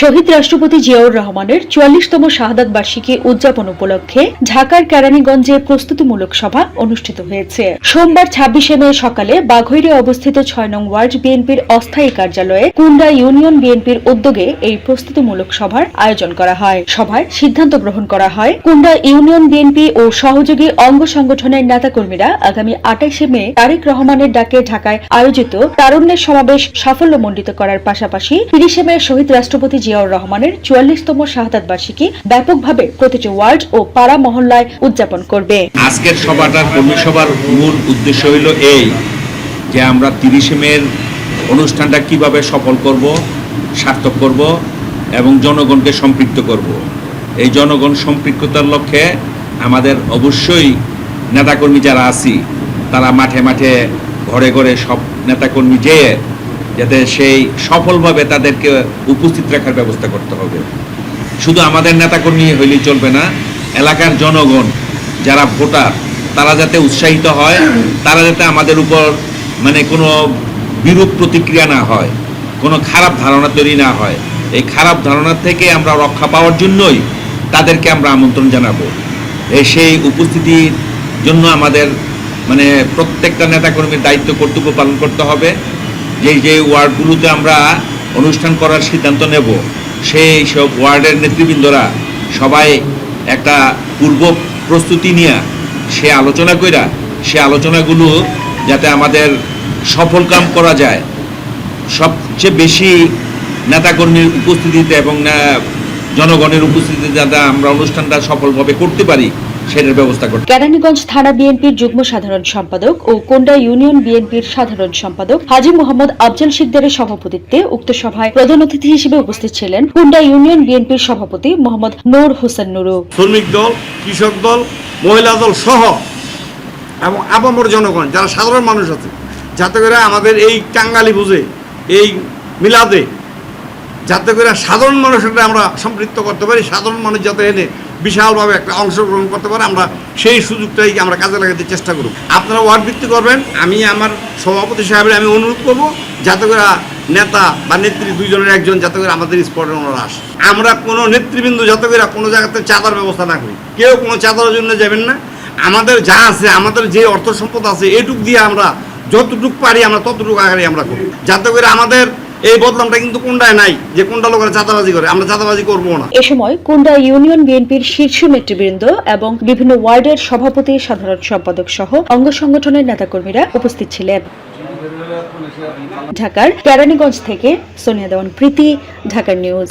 শহীদ রাষ্ট্রপতি জিয়াউর রহমানের চুয়াল্লিশতম শাহাদাত বার্ষিকী উদযাপন উপলক্ষে ঢাকার কেরানীগঞ্জে প্রস্তুতিমূলক সভা অনুষ্ঠিত হয়েছে। সোমবার ছাব্বিশে মে সকালে বাঘৈরে অবস্থিত ছয় নং ওয়ার্ড বিএনপির অস্থায়ী কার্যালয়ে কুন্ডা ইউনিয়ন বিএনপির উদ্যোগে এই প্রস্তুতিমূলক সভার আয়োজন করা হয়। সভায় সিদ্ধান্ত গ্রহণ করা হয়, কুন্ডা ইউনিয়ন বিএনপি ও সহযোগী অঙ্গ সংগঠনের নেতাকর্মীরা আগামী আটাইশে মে তারেক রহমানের ডাকে ঢাকায় আয়োজিত তারুণ্যের সমাবেশ সাফল্যমণ্ডিত করার পাশাপাশি তিরিশে মে শহীদ রাষ্ট্রপতি জিয়াউর রহমানের চুয়াল্লিশতম শাহাদাত বার্ষিকী ব্যাপকভাবে প্রতিটি ওয়ার্ড ও পাড়া মহল্লায় উদযাপন করবে। আজকের সভাটার কর্মী সভার মূল উদ্দেশ্য হইল এই যে আমরা তিরিশে মের অনুষ্ঠানটা কীভাবে সফল করব, সার্থক করব এবং জনগণকে সম্পৃক্ত করব। এই জনগণ সম্পৃক্ততার লক্ষ্যে আমাদের অবশ্যই নেতাকর্মী যারা আছি, তারা মাঠে মাঠে ঘরে ঘরে সব নেতাকর্মী যেয়ে যাতে সেই সফলভাবে তাদেরকে উপস্থিত রাখার ব্যবস্থা করতে হবে। শুধু আমাদের নেতাকর্মী হইলেই চলবে না, এলাকার জনগণ, যারা ভোটার, তারা যাতে উৎসাহিত হয়, তারা যাতে আমাদের উপর মানে কোনো বিরূপ প্রতিক্রিয়া না হয়, কোনো খারাপ ধারণা তৈরি না হয়। এই খারাপ ধারণা থেকে আমরা রক্ষা পাওয়ার জন্যই তাদেরকে আমরা আমন্ত্রণ জানাব। সেই উপস্থিতির জন্য আমাদের মানে প্রত্যেকটা নেতাকর্মীর দায়িত্ব কর্তব্য পালন করতে হবে। যে যে ওয়ার্ডগুলোতে আমরা অনুষ্ঠান করার সিদ্ধান্ত নেব, সেই সব ওয়ার্ডের নেতৃবৃন্দরা সবাই একটা পূর্ব প্রস্তুতি নিয়ে সে আলোচনা কইরা, সে আলোচনাগুলো যাতে আমাদের সফল কাম করা যায়। সবচেয়ে বেশি নেতাকর্মীর উপস্থিতিতে এবং জনগণের উপস্থিতিতে যাতে আমরা অনুষ্ঠানটা সফলভাবে করতে পারি সেটার ব্যবস্থা করতে। কেরানীগঞ্জ থানা বিএনপির যুগ্ম সাধারণ সম্পাদক ও কোন্ডা ইউনিয়ন বিএনপির সাধারণ সম্পাদক হাজি মোহাম্মদ আফজাল শিকদারের সভাপতিত্বে উক্ত সভায় প্রধান অতিথি হিসেবে উপস্থিত ছিলেন কুন্ডা ইউনিয়ন বিএনপির সভাপতি মোহাম্মদ নূর হোসেন নুরু। শ্রমিক দল কৃষক দল মহিলা দল সহ এবং আপামর জনগণ যারা সাধারণ মানুষ আছে যাতে করে আমাদের এই টাঙ্গালি বুঝে এই মিলাদে যাতে করে সাধারণ মানুষকে আমরা সম্পৃক্ত করতে পারি সাধারণ মানুষ যাতে এনে বিশালভাবে একটা অংশগ্রহণ করতে পারে, আমরা সেই সুযোগটাই আমরা কাজে লাগাতে চেষ্টা করব। আপনারা ওয়ার্ড ভিত্তি করবেন, আমি আমার সভাপতি সাহেবের আমি অনুরোধ করব, যাতে করে নেতা বা নেত্রী দুইজনের একজন যাতে করে আমাদের স্পটে ওনারা আসে। আমরা কোনো নেতৃবৃন্দ যাতে করে কোনো জায়গাতে চাঁদার ব্যবস্থা না করি। কেউ কোনো চাঁদার জন্য যাবেন না। আমাদের যা আছে, আমাদের যে অর্থ সম্পদ আছে, এটুক দিয়ে আমরা যতটুক পারি আমরা ততটুকু আকারে আমরা করি যাতে করে আমাদের এই কিন্তু কুন্ডায় নাই, যে কুন্ডা লোকেরা চাঁদাবাজি করে, আমরা চাঁদাবাজি করব না। এ সময় কুন্ডা ইউনিয়ন বিএনপির শীর্ষ নেতৃবৃন্দ এবং বিভিন্ন ওয়ার্ডের সভাপতি, সাধারণ সম্পাদক সহ অঙ্গ সংগঠনের নেতাকর্মীরা উপস্থিত ছিলেন। ঢাকার কেরানীগঞ্জ থেকে সোনিয়া দেওয়ান, প্রীতি, ঢাকার নিউজ।